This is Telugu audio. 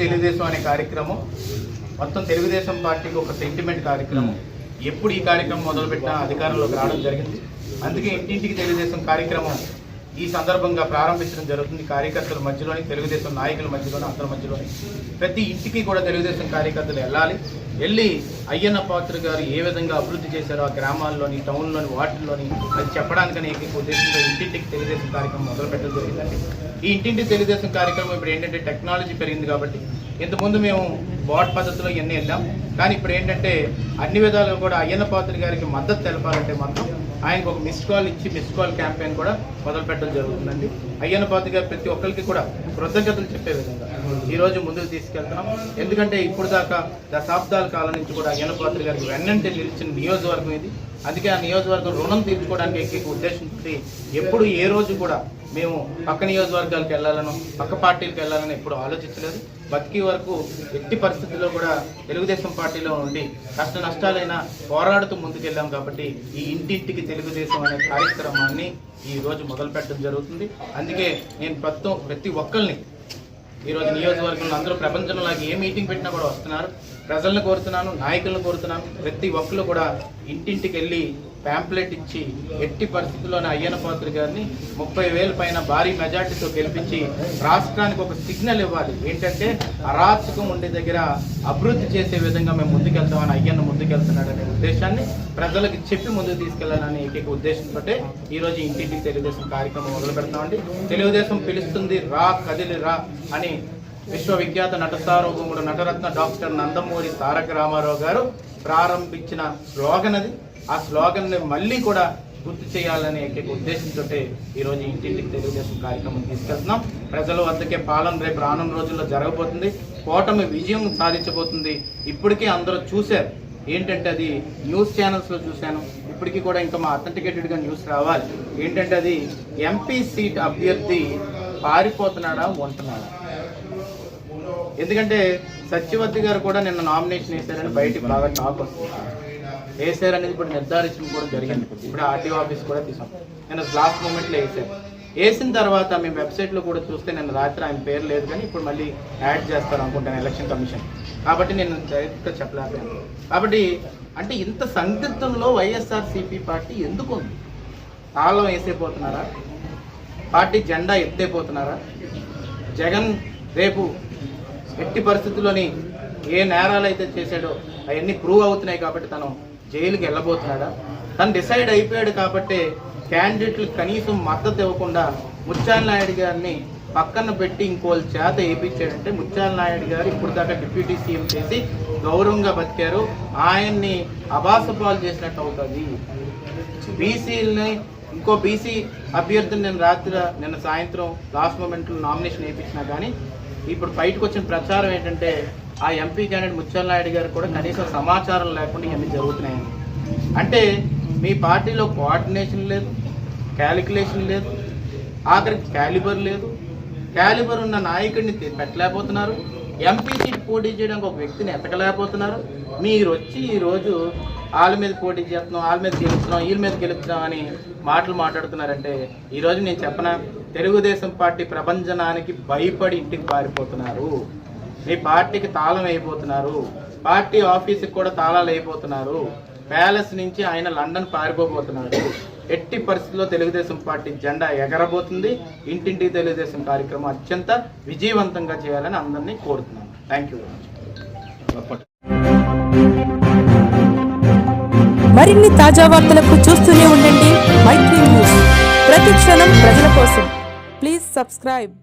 తెలుగుదేశం అనే కార్యక్రమం. మొత్తం తెలుగుదేశం పార్టీకి ఒక సెంటిమెంట్ కార్యక్రమం. ఎప్పుడు ఈ కార్యక్రమం మొదలుపెట్టినా అధికారంలోకి రావడం జరిగింది. అందుకే ఇంటింటికి తెలుగుదేశం కార్యక్రమం ఈ సందర్భంగా ప్రారంభించడం జరుగుతుంది. కార్యకర్తల మధ్యలోని తెలుగుదేశం నాయకుల మధ్యలోని అందరి మధ్యలోని. ప్రతి ఇంటికి కూడా తెలుగుదేశం కార్యకర్తలు వెళ్ళాలి. వెళ్ళి అయ్యన్న పాత్ర గారు ఏ విధంగా అభివృద్ధి చేశారో ఆ గ్రామాల్లోని టౌన్లోని వార్డుల్లోని అది చెప్పడానికని ఏకైక ఉద్దేశంతో ఇంటింటికి తెలుగుదేశం కార్యక్రమం మొదలు పెట్టడం జరిగిందండి. ఈ ఇంటింటి తెలుగుదేశం కార్యక్రమం ఇప్పుడు ఏంటంటే టెక్నాలజీ పెరిగింది కాబట్టి ఇంతకుముందు మేము బోర్డ్ పద్ధతిలో ఇవన్నీ వెళ్ళాం. కానీ ఇప్పుడు ఏంటంటే అన్ని విధాలుగా కూడా అయ్యన్న పాత్రి గారికి మద్దతు తెలపాలంటే మాత్రం ఆయనకు ఒక మిస్ కాల్ ఇచ్చి మిస్ కాల్ క్యాంపెయిన్ కూడా మొదలుపెట్టడం జరుగుతుందండి. అయ్యన్న పాత్రి గారు ప్రతి ఒక్కరికి కూడా కృతజ్ఞతలు చెప్పే విధంగా ఈరోజు ముందుకు తీసుకెళ్తున్నాం. ఎందుకంటే ఇప్పుడు దాకా దశాబ్దాల కాలం నుంచి కూడా అయ్యన్న పాత్రి గారికి వెన్నంటే నిలిచిన నియోజకవర్గం ఇది. అందుకే ఆ నియోజకవర్గం రుణం తీర్చుకోవడానికి ఎక్కువ ఉద్దేశించి ఎప్పుడు ఏ రోజు కూడా మేము పక్క నియోజకవర్గాలకు వెళ్ళాలను పక్క పార్టీలకు వెళ్ళాలని ఎప్పుడు ఆలోచించలేదు. బతికి వరకు ఎట్టి పరిస్థితుల్లో కూడా తెలుగుదేశం పార్టీలో ఉండి కష్ట నష్టాలైనా పోరాడుతూ ముందుకెళ్ళాం కాబట్టి ఈ ఇంటింటికి తెలుగుదేశం అనే కార్యక్రమాన్ని ఈరోజు మొదలు పెట్టడం జరుగుతుంది. అందుకే నేను ప్రస్తుతం ప్రతి ఒక్కరిని ఈరోజు నియోజకవర్గంలో అందరూ ప్రపంచంలాగా ఏ మీటింగ్ పెట్టినా కూడా వస్తున్నారు. ప్రజలను కోరుతున్నాను నాయకులను కోరుతున్నాను. ప్రతి ఒక్కరు కూడా ఇంటింటికి వెళ్ళి ప్యాంప్లెట్ ఇచ్చి ఎట్టి పరిస్థితుల్లోనే అయ్యన పాత్ర గారిని ముప్పై వేల పైన భారీ మెజార్టీతో గెలిపించి రాష్ట్రానికి ఒక సిగ్నల్ ఇవ్వాలి. ఏంటంటే అరాచకం ఉండే దగ్గర అభివృద్ధి చేసే విధంగా మేము ముందుకెళ్తామని అయ్యన్న ముందుకెళ్తున్నాడనే ఉద్దేశాన్ని ప్రజలకు చెప్పి ముందుకు తీసుకెళ్ళాలనే ఏకైక ఉద్దేశంతో ఈరోజు ఇంటింటికి తెలుగుదేశం కార్యక్రమం మొదలు పెడతామండి. తెలుగుదేశం పిలుస్తుంది రా కదిలి రా అని విశ్వవిఖ్యాత నట నటరత్న డాక్టర్ నందమూరి తారక రామారావు గారు ప్రారంభించిన స్లోగన్ అది ఆ స్లోగన్ని మళ్ళీ కూడా గుర్తు చేయాలనే ఏకైక ఉద్దేశంతో ఈరోజు ఇంటింటికి తెలుగుదేశం కార్యక్రమం తీసుకెళ్తున్నాం. ప్రజల వద్దకే పాలన రేపు రానున్న రోజుల్లో జరగబోతుంది. కూటమి విజయం సాధించబోతుంది. ఇప్పటికే అందరూ చూశారు. ఏంటంటే అది న్యూస్ ఛానల్స్లో చూశాను. ఇప్పటికీ కూడా ఇంకా మా అథెంటికేటెడ్గా న్యూస్ రావాలి. ఏంటంటే అది ఎంపీ సీట్ అభ్యర్థి పారిపోతున్నాడా ఉంటున్నాడా ఎందుకంటే సత్యవతి గారు కూడా నిన్న నామినేషన్ వేశారని బయటికి బాగా టాక్ వస్తుంది. వేసారు అనేది ఇప్పుడు నిర్ధారించడం కూడా జరిగింది. ఇప్పుడు ఆర్టీఓ ఆఫీస్ కూడా తీసాం. నేను లాస్ట్ మూమెంట్లో వేసాను. వేసిన తర్వాత మీ వెబ్సైట్లో కూడా చూస్తే నేను రాత్రి ఆయన పేరు లేదు కానీ ఇప్పుడు మళ్ళీ యాడ్ చేస్తారు అనుకుంటాను ఎలక్షన్ కమిషన్ కాబట్టి నేను డైరెక్ట్గా చెప్పలేకపోయాను. కాబట్టి అంటే ఇంత సందిగ్ధంలో వైఎస్ఆర్సీపీ పార్టీ ఎందుకు ఉంది? తాళం వేసేపోతున్నారా? పార్టీ జెండా ఎత్తేపోతున్నారా? జగన్ రేపు ఎట్టి పరిస్థితుల్లోని ఏ నేరాలు అయితే చేశాడో అవన్నీ ప్రూవ్ అవుతున్నాయి కాబట్టి తను జైలుకి వెళ్ళబోతున్నాడా? తను డిసైడ్ అయిపోయాడు కాబట్టి క్యాండిడేట్లు కనీసం మద్దతు ఇవ్వకుండా ముత్యాల నాయుడు గారిని పక్కన పెట్టి ఇంకోళ్ళ చేత వేయించాడంటే ముత్యాల నాయుడు గారు ఇప్పుడు దాకా డిప్యూటీ సీఎం చేసి గౌరవంగా బతికారు. ఆయన్ని అబాసపాలు చేసినట్టు అవుతుంది. బీసీలని ఇంకో బీసీ అభ్యర్థిని నేను రాత్రి నిన్న సాయంత్రం లాస్ట్ మూమెంట్లో నామినేషన్ వేయించినా కానీ ఇప్పుడు బయటకు వచ్చిన ప్రచారం ఏంటంటే ఆ ఎంపీ క్యాండిడేట్ ముత్యాల నాయుడు గారు కూడా కనీసం సమాచారం లేకుండా ఇవన్నీ జరుగుతున్నాయని అంటే మీ పార్టీలో కోఆర్డినేషన్ లేదు క్యాలిక్యులేషన్ లేదు ఆఖరికి క్యాలిబర్ లేదు. క్యాలిబర్ ఉన్న నాయకుడిని పెట్టలేకపోతున్నారు. ఎంపీ సీట్ పోటీ చేయడానికి ఒక వ్యక్తిని ఎతకలేకపోతున్నారు. మీరు వచ్చి ఈరోజు వాళ్ళ మీద పోటీ చేస్తున్నాం వాళ్ళ మీద గెలుస్తున్నాం వీళ్ళ మీద గెలుస్తున్నాం అని మాటలు మాట్లాడుతున్నారంటే ఈరోజు నేను చెప్పనా? తెలుగుదేశం పార్టీ ప్రపంచనానికి భయపడి ఇంటికి పారిపోతున్నారు. మీ పార్టీకి తాళం అయిపోతున్నారు పార్టీ ఆఫీస్కి కూడా తాళాలు అయిపోతున్నారు ప్యాలెస్ నుంచి ఆయన లండన్ పారిపోబోతున్నాడు. ఎట్టి పరిస్థితుల్లో తెలుగుదేశం పార్టీ జెండా ఎగరబోతుంది. ఇంటింటికి తెలుగుదేశం కార్యక్రమం అత్యంత విజయవంతంగా చేయాలని అందరినీ కోరుతున్నాను. థ్యాంక్ యూ మరిన్ని తాజా వార్తలకు చూస్తూనే ఉండండి. మైత్రి న్యూస్ ప్రతి క్షణం ప్రజల కోసం. Please subscribe